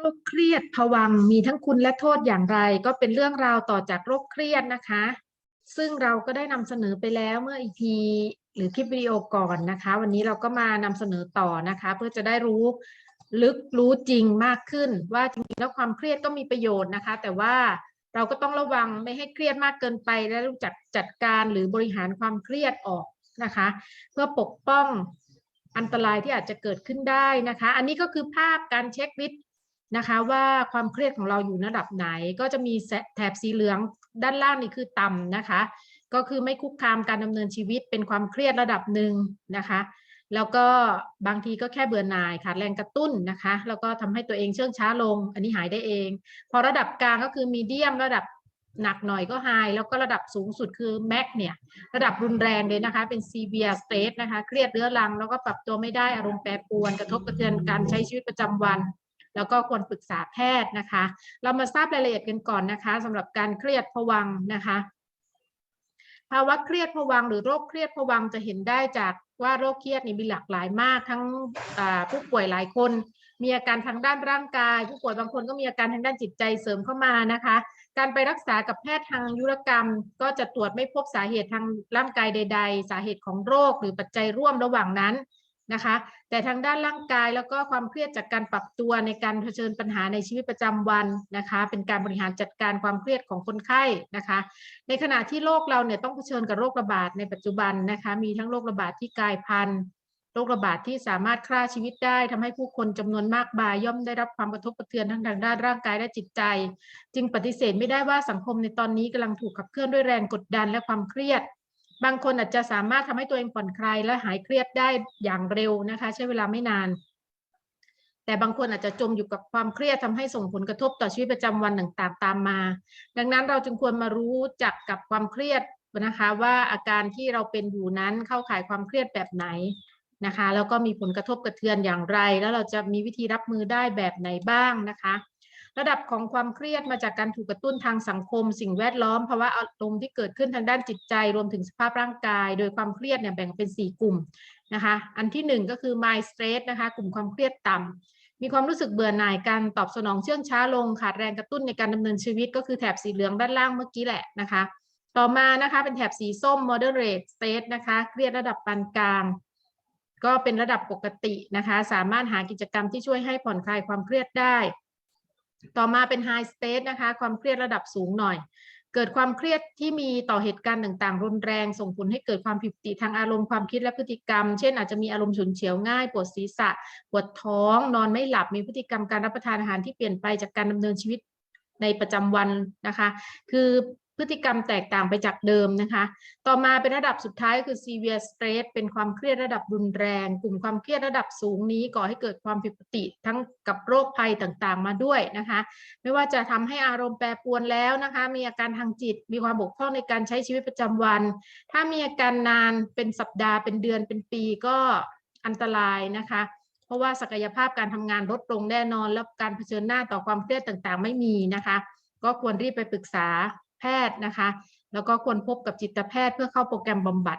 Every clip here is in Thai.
โรคเครียดภวังมีทั้งคุณและโทษอย่างไร ก็เป็นเรื่องราวต่อจากโรคเครียดนะคะ ซึ่งเราก็ได้นำเสนอไปแล้วเมื่ออีพีหรือคลิปวิดีโอก่อนนะคะ วันนี้เราก็มานำเสนอต่อนะคะ เพื่อจะได้รู้ลึกรู้จริงมากขึ้น ว่าจริงๆแล้วความเครียดก็มีประโยชน์นะคะ แต่ว่าเราก็ต้องระวังไม่ให้เครียดมากเกินไป และรู้จักจัดการหรือบริหารความเครียดออกนะคะ เพื่อปกป้องอันตรายที่อาจจะเกิดขึ้นได้นะคะ อันนี้ก็คือภาพการเช็คลิสต์ นะคะว่าความเครียดของเราอยู่ระดับไหน ก็จะมีแถบสีเหลืองด้านล่างนี่คือต่ำนะคะ ก็คือไม่คุกคามการดำเนินชีวิตเป็นความเครียดระดับหนึ่งนะคะ แล้วก็บางทีก็แค่เบื่อหน่ายขาดแรงกระตุ้นนะคะ แล้วก็ทำให้ตัวเองเชื่องช้าลง อันนี้หายได้เอง พอระดับกลางก็คือมีเดียมระดับหนักหน่อยก็ไฮแล้วก็ระดับสูงสุดคือแม็กเนี่ย ระดับรุนแรงเลยนะคะ เป็น severe state นะคะ เครียดเรื้อรังแล้วก็ปรับตัวไม่ได้อารมณ์แปรปรวน กระทบกระเทือนการใช้ชีวิตประจำวัน แล้วก็ควรปรึกษาแพทย์นะคะ เรามาทราบรายละเอียดกันก่อนนะคะสำหรับการเครียดผวังนะคะ ภาวะเครียดผวังหรือโรคเครียดผวังจะเห็นได้จากว่าโรคเครียดนี่มีหลากหลายมาก ทั้งผู้ป่วยหลายคน มีอาการทางด้านร่างกาย ผู้ป่วยบางคนก็มีอาการทางด้านจิตใจเสริมเข้ามานะคะ การไปรักษากับแพทย์ทางยุรกรรม ก็จะตรวจไม่พบสาเหตุทางร่างกายใด ๆ สาเหตุของโรคหรือปัจจัยร่วมระหว่างนั้น นะคะ แต่ทางด้านร่างกายแล้วก็ความเครียดจากการปรับตัวในการเผชิญปัญหาในชีวิตประจำวันนะคะ เป็นการบริหารจัดการความเครียดของคนไข้นะคะ ในขณะที่โลกเราเนี่ยต้องเผชิญกับโรคระบาดในปัจจุบันนะคะ มีทั้งโรคระบาดที่กลายพันธุ์โรคระบาดที่สามารถฆ่าชีวิตได้ทำให้ผู้คนจำนวนมากมายย่อมได้รับความกระทบกระเทือนทั้งทางด้านร่างกายและจิตใจ จึงปฏิเสธไม่ได้ว่าสังคมในตอนนี้กำลังถูกขับเคลื่อนด้วยแรงกดดันและความเครียด บางคนอาจจะสามารถทำให้ตัวเองผ่อนคลายและหายเครียดได้อย่างเร็วนะคะ ใช้เวลาไม่นาน แต่บางคนอาจจะจมอยู่กับความเครียดทำให้ส่งผลกระทบต่อชีวิตประจำวันต่างๆตามมา ดังนั้นเราจึงควรมารู้จักกับความเครียดนะคะว่าอาการที่เราเป็นอยู่นั้นเข้าข่ายความเครียดแบบไหนนะคะ แล้วก็มีผลกระทบกระเทือนอย่างไร แล้วเราจะมีวิธีรับมือได้แบบไหนบ้างนะคะ ระดับของความเครียดมาจากการถูกกระตุ้นทางสังคม สิ่งแวดล้อมภาวะอารมณ์ที่เกิดขึ้นทางด้านจิตใจ รวมถึงสภาพร่างกาย โดยความเครียดเนี่ยแบ่งเป็น 4 กลุ่มนะคะ อันที่ 1 ก็คือ mind stress นะคะ กลุ่มความเครียดต่ำมีความรู้สึกเบื่อหน่ายการตอบสนองเชื่องช้าลง ขาดแรงกระตุ้นในการดำเนินชีวิต ก็คือแถบสีเหลืองด้านล่างเมื่อกี้แหละนะคะ ต่อมานะคะเป็นแถบสีส้ม moderate state นะคะ เครียดระดับปานกลางก็เป็นระดับปกตินะคะ สามารถหากิจกรรมที่ช่วยให้ผ่อนคลายความเครียดได้ ต่อมาเป็น high state นะคะ ความเครียดระดับสูงหน่อย เกิดความเครียดที่มีต่อเหตุการณ์ต่างๆ รุนแรง ส่งผลให้เกิดความผิดปกติทางอารมณ์ความคิดและพฤติกรรม เช่น อาจจะมีอารมณ์ฉุนเฉียวง่าย ปวดศีรษะ ปวดท้อง นอนไม่หลับ มีพฤติกรรมการรับประทานอาหารที่เปลี่ยนไปจากการดำเนินชีวิตในประจำวันนะคะ คือ พฤติกรรมแตกต่างไปจากเดิมนะคะ ต่อมาเป็นระดับสุดท้ายคือ severe stress เป็นความเครียดระดับรุนแรง กลุ่มความเครียดระดับสูงนี้ก่อให้เกิดความผิดปกติทั้งกับโรคภัยต่างๆ มาด้วยนะคะ ไม่ว่าจะทำให้อารมณ์แปรปรวนแล้วนะคะ มีอาการทางจิต มีความบกพร่องในการใช้ชีวิตประจำวัน ถ้ามีอาการนานเป็นสัปดาห์เป็นเดือนเป็นปีก็อันตรายนะคะเพราะว่าศักยภาพการทำงานลดลงแน่นอน แล้วการเผชิญหน้าต่อความเครียดต่างๆ ไม่มีนะคะ ก็ควรรีบไปปรึกษา แพทย์นะคะ แล้วก็ควรพบกับจิตแพทย์เพื่อเข้าโปรแกรมบำบัด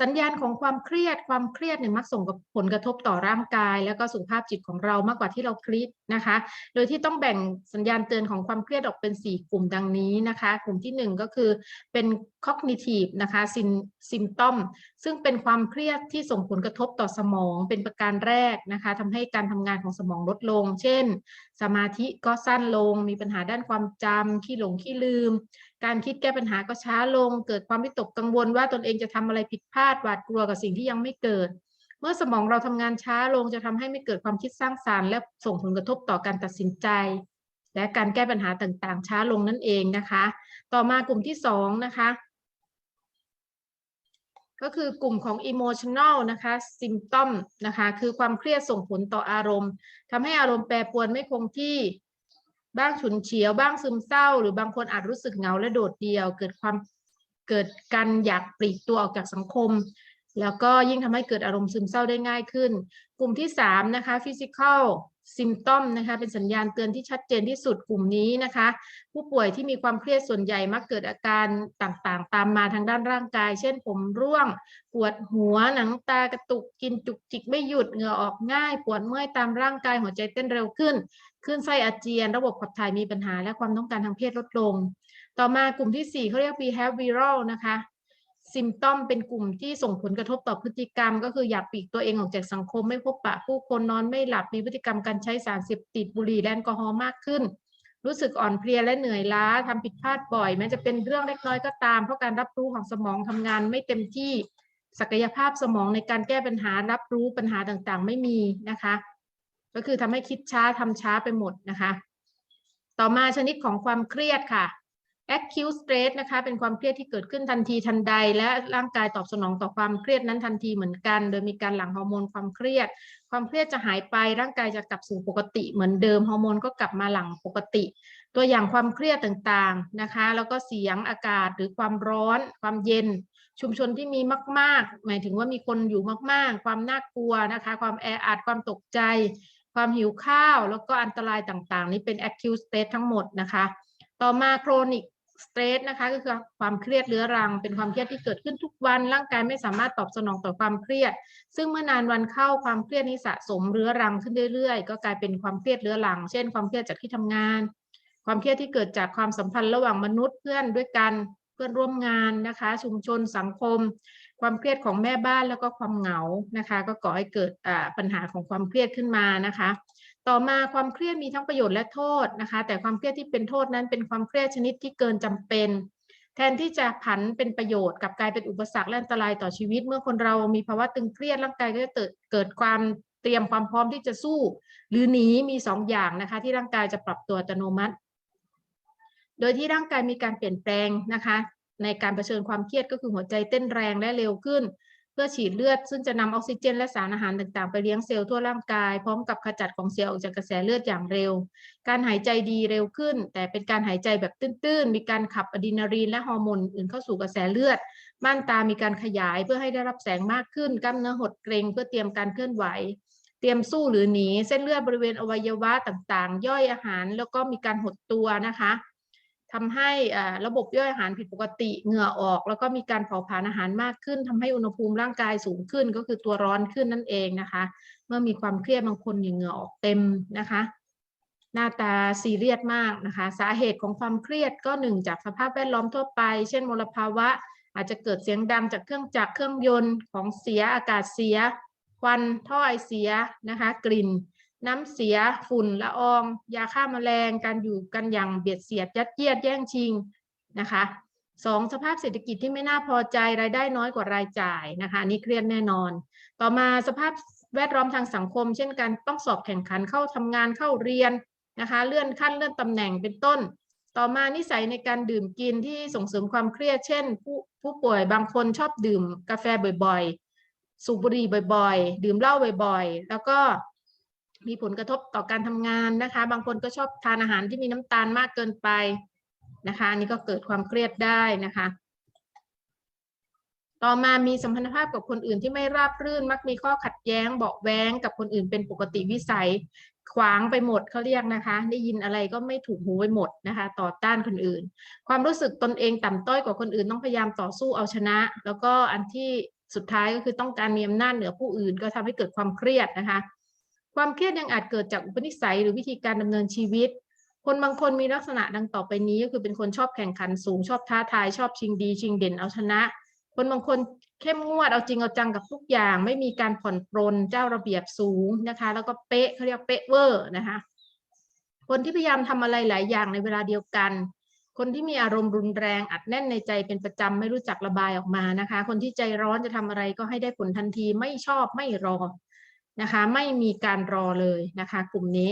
สัญญาณของความเครียดความเครียดเนี่ยมักส่งผลกระทบต่อร่างกาย แล้วก็สุขภาพจิตของเรามากกว่าที่เราคิดนะคะ โดยที่ต้องแบ่งสัญญาณเตือนของความเครียดออกเป็น 4 กลุ่มดังนี้นะคะ กลุ่มที่ 1 ก็คือเป็น cognitive นะคะ symptom ซึ่งเป็นความเครียดที่ส่งผลกระทบต่อสมองเป็นประการแรกนะคะทำให้การทำงานของสมองลดลง เช่น สมาธิก็สั้นลง มีปัญหาด้านความจำขี้หลงขี้ลืม การคิดแก้ปัญหาก็ช้าลง เกิดความวิตกกังวลว่าตนเองจะทำอะไรผิดพลาดหวาดกลัวกับสิ่งที่ยังไม่เกิด เมื่อสมองเราทำงานช้าลงจะทำให้ไม่เกิดความคิดสร้างสารรค์และส่งผลกระทบต่อการตัดสินใจ และการแก้ปัญหาต่างๆ ช้าลงนั่นเองนะคะ ต่อมากลุ่มที่สองนะคะก็คือกลุ่มของ emotional นะคะ symptom นะคะคือความเครียดส่งผลต่ออารมณ์ทำให้อารมณ์แปรปรวนไม่คงที่บ้างฉุนเฉียว บ้างซึมเศร้า หรือบางคนอาจรู้สึกเหงาและโดดเดี่ยว เกิดความ เกิดการอยากปลีกตัวออกจากสังคม แล้วก็ยิ่งทำให้เกิดอารมณ์ซึมเศร้าได้ง่ายขึ้น กลุ่มที่สามนะคะ physical symptom นะคะเป็นสัญญาณเตือนที่ชัดเจนที่สุดกลุ่มนี้นะคะ ผู้ป่วยที่มีความเครียดส่วนใหญ่มักเกิดอาการต่างๆ ตามมาทางด้านร่างกาย เช่นผมร่วง ปวดหัวหนังตากระตุกกินจุกจิกไม่หยุดเหงื่อออกง่าย ปวดเมื่อยตามร่างกายหัวใจเต้นเร็วขึ้นคลื่นไส้อาเจียน ระบบขับถ่ายมีปัญหาและความต้องการทางเพศลดลง ต่อมากลุ่มที่ 4เขาเรียก behavioral นะคะซิมตอมเป็นกลุ่มที่ส่งผลกระทบต่อพฤติกรรม ก็คืออยากปีกตัวเองออกจากสังคมไม่พบปะผู้คนนอนไม่หลับมีพฤติกรรมการใช้สารเสพติดบุหรี่และแอลกอฮอล์มากขึ้น รู้สึกอ่อนเพลียและเหนื่อยล้าทำผิดพลาดบ่อยแม้จะเป็นเรื่องเล็กน้อยก็ตาม เพราะการรับรู้ของสมองทำงานไม่เต็มที่ศักยภาพสมองในการแก้ปัญหารับรู้ปัญหาต่างๆ ไม่มีนะคะ ก็คือทำให้คิดช้าทำช้าไปหมดนะคะ ต่อมาชนิดของความเครียดค่ะ acute stress นะคะ เป็นความเครียดที่เกิดขึ้นทันทีทันใด และร่างกายตอบสนองต่อความเครียดนั้นทันทีเหมือนกัน โดยมีการหลั่งฮอร์โมนความเครียด ความเครียดจะหายไปร่างกายจะกลับสู่ปกติ เหมือนเดิมฮอร์โมนก็กลับมาหลั่งปกติ ตัวอย่างความเครียดต่างๆนะคะ แล้วก็เสียงอากาศหรือความร้อน ความเย็น ชุมชนที่มีมาก ๆ หมายถึงว่ามีคนอยู่มากๆ ความน่ากลัวนะคะ ความแออัดความตกใจ ความหิวข้าว แล้วก็อันตรายต่างๆ นี่เป็น acute stress ทั้งหมดนะคะ ต่อมา chronic stress นะคะก็คือความเครียดเรื้อรัง เป็นความเครียดที่เกิดขึ้นทุกวัน ร่างกายไม่สามารถตอบสนองต่อความเครียด ซึ่งเมื่อนานวันเข้าความเครียดนี้สะสมเรื้อรังขึ้นเรื่อยๆ ก็กลายเป็นความเครียดเรื้อรัง เช่น ความเครียดจากที่ทำงาน ความเครียดที่เกิดจากความสัมพันธ์ระหว่างมนุษย์เพื่อนด้วยกัน เพื่อนร่วมงานนะคะ ชุมชนสังคม ความเครียดของแม่บ้านแล้วก็ความเหงานะคะ ก็ก่อให้เกิดปัญหาของความเครียดขึ้นมานะคะ ต่อมาความเครียดมีทั้งประโยชน์และโทษนะคะ แต่ความเครียดที่เป็นโทษนั้นเป็นความเครียดชนิดที่เกินจำเป็น แทนที่จะผันเป็นประโยชน์กับกลายเป็นอุปสรรคและอันตรายต่อชีวิต เมื่อคนเรามีภาวะตึงเครียดร่างกายก็จะเกิดเกิดความเตรียมความพร้อมที่จะสู้ หรือหนีมีสองอย่างนะคะ ที่ร่างกายจะปรับตัวอัตโนมัติ โดยที่ร่างกายมีการเปลี่ยนแปลงนะคะ ในการเผชิญความเครียดก็คือหัวใจเต้นแรงและเร็วขึ้น เพื่อฉีดเลือดซึ่งจะนำออกซิเจน และสารอาหารต่างๆ ไปเลี้ยงเซลล์ทั่วร่างกาย พร้อมกับขจัดของเสียออกจากกระแสเลือดอย่างเร็ว การหายใจดีเร็วขึ้น แต่เป็นการหายใจแบบตื้นๆ มีการขับอะดรีนาลีนและฮอร์โมนอื่นเข้าสู่กระแสเลือดม่านตามีการขยายเพื่อให้ได้รับแสงมากขึ้น กล้ามเนื้อหดเกร็งเพื่อเตรียมการเคลื่อนไหว เตรียมสู้หรือหนี เส้นเลือดบริเวณอวัยวะต่างๆ ย่อยอาหาร แล้วก็มีการหดตัวนะคะ ทำให้ระบบย่อยอาหารผิดปกติเหงื่อออก แล้วก็มีการเผาผลาญอาหารมากขึ้นทำให้อุณหภูมิร่างกายสูงขึ้น ก็คือตัวร้อนขึ้นนั่นเองนะคะ เมื่อมีความเครียดบางคนอย่างเหงื่อออกเต็มนะคะ หน้าตาซีเรียสมากนะคะ สาเหตุของความเครียดก็หนึ่งจากสภาพแวดล้อมทั่วไป เช่นมลภาวะ อาจจะเกิดเสียงดังจากเครื่องจักรเครื่องยนต์ของเสียอากาศเสียควันท่อไอเสียนะคะ กลิ่น น้ำเสียฝุ่นละออง ยาฆ่ามาแมลงการอยู่กันอย่างเบียดเสียดยัดเยียดแย่งชิงนะคะสองสภาพเศรษฐกิจที่ไม่น่าพอใจรายได้น้อยกว่ารายจ่ายนะคะนี่เครียดแน่นอน ต่อมาสภาพแวดล้อมทางสังคม เช่นการต้องสอบแข่งขันเข้าทำงานเข้าเรียนนะคะ เลื่อนขั้นเลื่อนตำแหน่งเป็นต้น ต่อมานิสัยในการดื่มกินที่ส่งเสริมความเครียด เช่น ผู้ผู้ป่วยบางคนชอบดื่มกาแฟบ่อยๆ สูบบุหรี่บ่อย ๆ ดื่มเหล้าบ่อยๆ แล้วก็ มีผลกระทบต่อการทำงานนะคะ บางคนก็ชอบทานอาหารที่มีน้ำตาลมากเกินไปนะคะอันนี้ก็เกิดความเครียดได้นะคะ ต่อมามีสัมพันธภาพกับคนอื่นที่ไม่ราบรื่น มักมีข้อขัดแย้งเบาแว้งกับคนอื่นเป็นปกติวิสัย ขวางไปหมดเขาเรียกนะคะ ได้ยินอะไรก็ไม่ถูกหูไปหมดนะคะ ต่อต้านคนอื่น ความรู้สึกตนเองต่ำต้อยกว่าคนอื่นต้องพยายามต่อสู้เอาชนะ แล้วก็อันที่สุดท้ายก็คือต้องการมีอำนาจเหนือผู้อื่น ก็ทำให้เกิดความเครียดนะคะ ความเครียดยังอาจเกิดจากอุปนิสัยหรือวิธีการดำเนินชีวิต คนบางคนมีลักษณะดังต่อไปนี้ก็คือเป็นคนชอบแข่งขันสูงชอบท้าทายชอบชิงดี ชิงเด่นเอาชนะ คนบางคนเข้มงวดเอาจริงเอาจังกับทุกอย่าง ไม่มีการผ่อนปรนเจ้าระเบียบสูงนะคะ แล้วก็เป๊ะเขาเรียกเป๊ะเวอร์นะคะคนที่พยายามทำอะไรหลายอย่างในเวลาเดียวกัน คนที่มีอารมณ์รุนแรงอัดแน่นในใจเป็นประจำไม่รู้จักระบายออกมานะคะ คนที่ใจร้อนจะทำอะไรก็ให้ได้ผลทันทีไม่ชอบไม่รอ นะคะ ไม่มีการรอเลยนะคะ กลุ่มนี้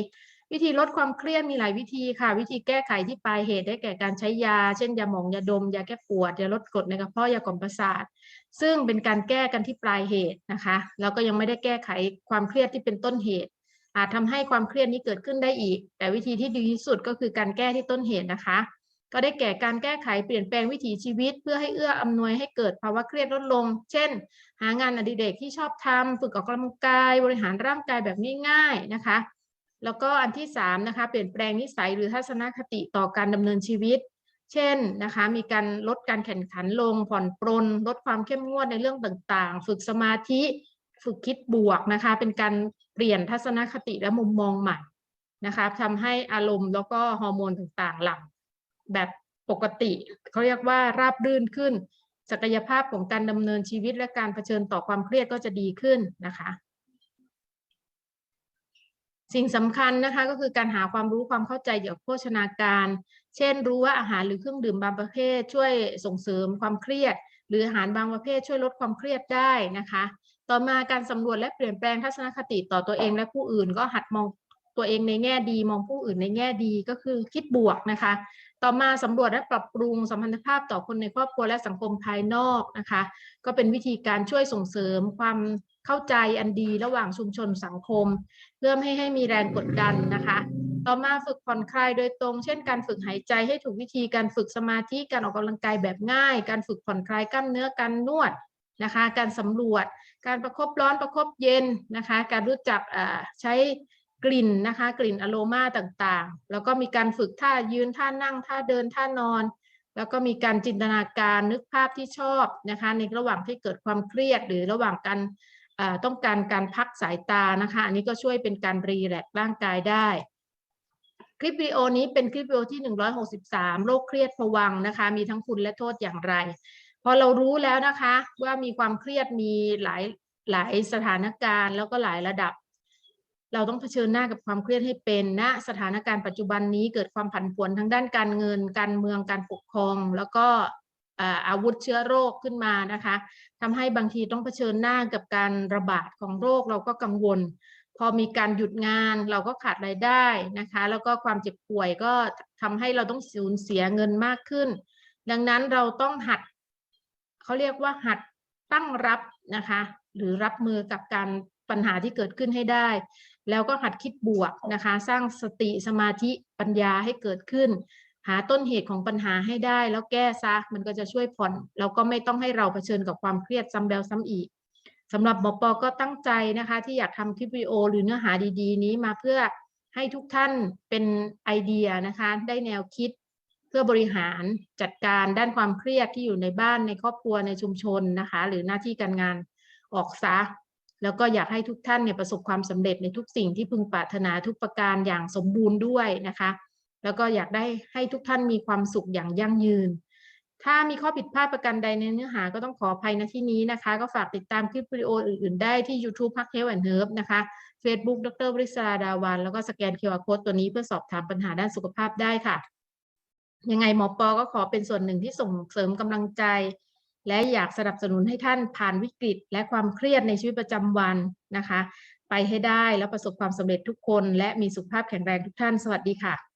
วิธีลดความเครียดมีหลายวิธีค่ะ วิธีแก้ไขที่ปลายเหตุได้แก่การใช้ยา เช่นยาหมองยาดม ยาแก้ปวดยาลดกรดในกระเพาะยากล่อมประสาท ซึ่งเป็นการแก้กันที่ปลายเหตุนะคะแล้วก็ยังไม่ได้แก้ไขความเครียดที่เป็นต้นเหตุ อาจทำให้ความเครียดนี้เกิดขึ้นได้อีก แต่วิธีที่ดีที่สุดก็คือการแก้ที่ต้นเหตุนะคะ ก็ได้แก่การแก้ไขเปลี่ยนแปลงวิถีชีวิต เพื่อให้เอื้ออำนวยให้เกิดภาวะเครียดลดลง เช่น หางานอดิเรกที่ชอบทำฝึกออกกำลังกาย บริหารร่างกายแบบง่ายๆนะคะ แล้วก็อันที่3นะคะเปลี่ยนแปลงนิสัยหรือทัศนคติต่อการดำเนินชีวิต เช่นนะคะมีการลดการแข่งขันลง ผ่อนปรน ลดความเข้มงวดในเรื่องต่างๆ ฝึกสมาธิ ฝึกคิดบวกนะคะ เป็นการเปลี่ยนทัศนคติและมุมมองใหม่นะคะทำให้อารมณ์แล้วก็ฮอร์โมนต่างๆ หลั่ง แบบปกติ เขาเรียกว่าราบรื่นขึ้น ศักยภาพของการดำเนินชีวิตและการเผชิญต่อความเครียดก็จะดีขึ้นนะคะ สิ่งสำคัญนะคะก็คือการหาความรู้ความเข้าใจเกี่ยวกับโภชนาการ เช่น รู้ว่าอาหารหรือเครื่องดื่มบางประเภท ช่วยส่งเสริมความเครียด หรืออาหารบางประเภทช่วยลดความเครียดได้นะคะ ต่อมาการสำรวจและเปลี่ยนแปลงทัศนคติต่อตัวเองและผู้อื่นก็หัดมองตัวเองในแง่ดีมองผู้อื่นในแง่ดีก็คือคิดบวกนะคะ ต่อมาสำรวจและปรับปรุงสัมพันธภาพต่อคนในครอบครัวและสังคมภายนอกนะคะ ก็เป็นวิธีการช่วยส่งเสริมความเข้าใจอันดีระหว่างชุมชนสังคม เพื่อไม่ให้ให้มีแรงกดดันนะคะ ต่อมาฝึกผ่อนคลายโดยตรง เช่น การฝึกหายใจให้ถูกวิธีการฝึกสมาธิการออกกำลังกายแบบง่าย การฝึกผ่อนคลายกล้ามเนื้อการนวดนะคะ การสำรวจ การประคบร้อนประคบเย็นนะคะ การรู้จักใช้ กลิ่นนะคะ กลิ่นอโรมาต่างๆ แล้วก็มีการฝึกท่ายืนท่านั่งท่าเดินท่านอน แล้วก็มีการจินตนาการนึกภาพที่ชอบนะคะ ในระหว่างที่เกิดความเครียด หรือระหว่างการต้องการการพักสายตานะคะ อันนี้ก็ช่วยเป็นการรีแลกร่างกายได้ คลิปวิดีโอนี้เป็นคลิปวิดีโอที่ 163 โรคเครียดผวังนะคะ มีทั้งคุณและโทษอย่างไร พอเรารู้แล้วนะคะว่ามีความเครียดมีหลายหลายสถานการณ์ แล้วก็หลายระดับ เราต้องเผชิญหน้ากับความเครียดให้เป็นณนะสถานการณ์ปัจจุบันนี้เกิดความผันผวนทั้งด้านการเงิน การเมืองการปกครอง แล้วก็อาวุธเชื้อโรคขึ้นมานะคะทำให้บางทีต้องเผชิญหน้ากับการระบาดของโรคเราก็กังวล พอมีการหยุดงานเราก็ขาดรายได้นะคะ แล้วก็ความเจ็บป่วยก็ทำให้เราต้องสูญเสียเงินมากขึ้น ดังนั้นเราต้องหัดเขาเรียกว่าหัดตั้งรับนะคะ หรือรับมือกับการปัญหาที่เกิดขึ้นให้ได้ แล้วก็หัดคิดบวกนะคะ สร้างสติสมาธิปัญญาให้เกิดขึ้น หาต้นเหตุของปัญหาให้ได้ แล้วแก้ซะมันก็จะช่วยผ่อนแล้วก็ไม่ต้องให้เราเผชิญกับความเครียดซ้ำแล้วซ้ำอีกสำหรับหมอปอก็ตั้งใจนะคะ ที่อยากทำคลิปวิดีโอ หรือเนื้อหาดี ๆ นี้มาเพื่อให้ทุกท่านเป็นไอเดียนะคะ ได้แนวคิดเพื่อบริหารจัดการด้านความเครียดที่อยู่ในบ้านในครอบครัวในชุมชนนะคะ หรือหน้าที่การงานออกซะ แล้วก็อยากให้ทุกท่านเนี่ยประสบความสำเร็จในทุกสิ่งที่พึงปรารถนาทุกประการอย่างสมบูรณ์ด้วยนะคะ แล้วก็อยากได้ให้ทุกท่านมีความสุขอย่างยั่งยืน ถ้ามีข้อผิดพลาดประการใดในเนื้อหาก็ต้องขออภัยณที่นี้นะคะ ก็ฝากติดตามคลิปวิดีโออื่นๆ ได้ที่ YouTube พักเฮลแอนเฮิร์บนะคะ Facebook ดรบริษราดาวัน แล้วก็สแกนเคอร์โค้ดตัวนี้เพื่อสอบถามปัญหาด้านสุขภาพได้ค่ะ ยังไงหมอปอก็ขอเป็นส่วนหนึ่งที่ส่งเสริมกำลังใจ และอยากสนับสนุนให้ท่านผ่านวิกฤต และความเครียดในชีวิตประจำวันนะคะ ไปให้ได้แล้วประสบความสำเร็จทุกคน และมีสุขภาพแข็งแรงทุกท่าน สวัสดีค่ะ